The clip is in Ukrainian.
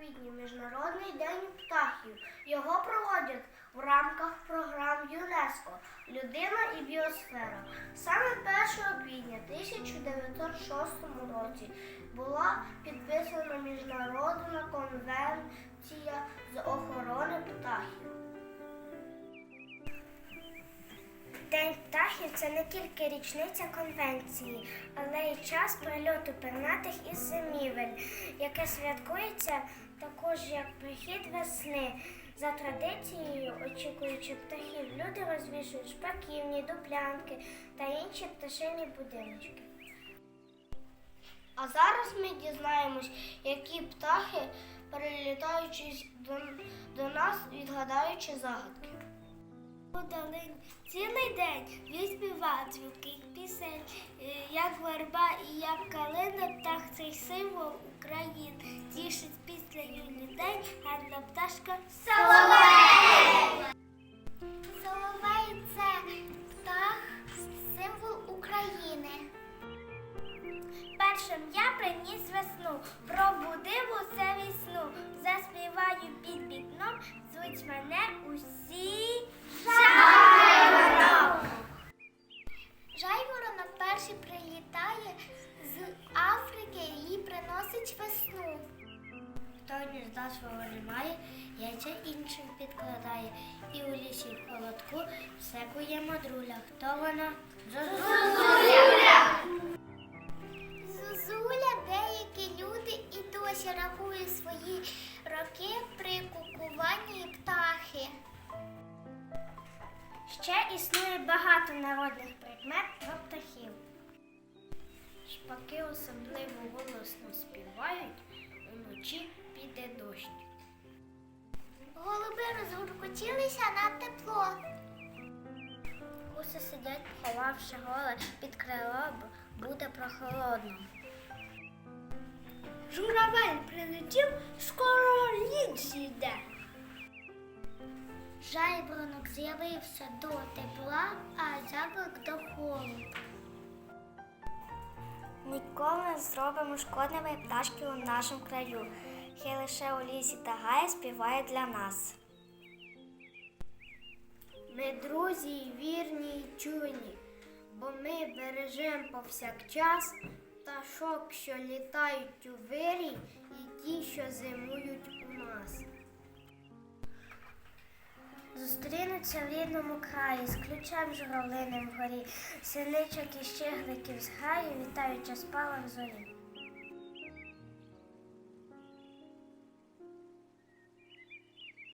квітня Міжнародний день птахів. Його проводять в рамках програм ЮНЕСКО Людина і біосфера. Саме 1 квітня 1906 році була підписана міжнародна конвенція з охорони птахів. День птахів це не тільки річниця конвенції, але й час прильоту пернатих із зимівель, яке святкується також як прихід весни. За традицією, очікуючи птахів, люди розвішують шпаківні, дуплянки та інші пташині будиночки. А зараз ми дізнаємось, які птахи, перелітаючи до, нас, відгадаючи загадки. Подалин цілий день він співав дзвінких пісень, е, як верба і як калина, птах цей символ України. Тішить піснею людей, гарна пташка Соловей! Соловей це птах, символ України. Першим я приніс весну, пробудив усе весну, заспіваю під вікном, звуть мене усі жайворонок. Жайворонок перший прилітає з Африки і приносить весну. Хто гнізда свого не має, яйця іншим підкладає, і у лісі в холодку все кує мадруля. Хто вона? Зозуля! Зозуля деякі люди і досі рахують свої роки при Ще існує багато народних прикмет про птахів. Шпаки особливо голосно співають, уночі піде дощ. Голуби розгуркотілися на тепло. Гуси сидять, поховавши голе під крило, бо буде прохолодно. Журавель прилетів, скоро зійде. Жайбронок з'явився до тепла, а заклик до холоду. Ніколи не зробимо шкодливої пташки у нашому краю. Хай лише у лісі та гаї співає для нас. Ми друзі вірні й чуйні, бо ми бережемо повсякчас пташок, що літають у вирій, і ті, що зимують у нас. Зустрінуться в рідному краї з ключем журавлиним вгорі, синичок і щегликів зграє, вітаючи спалах зорі.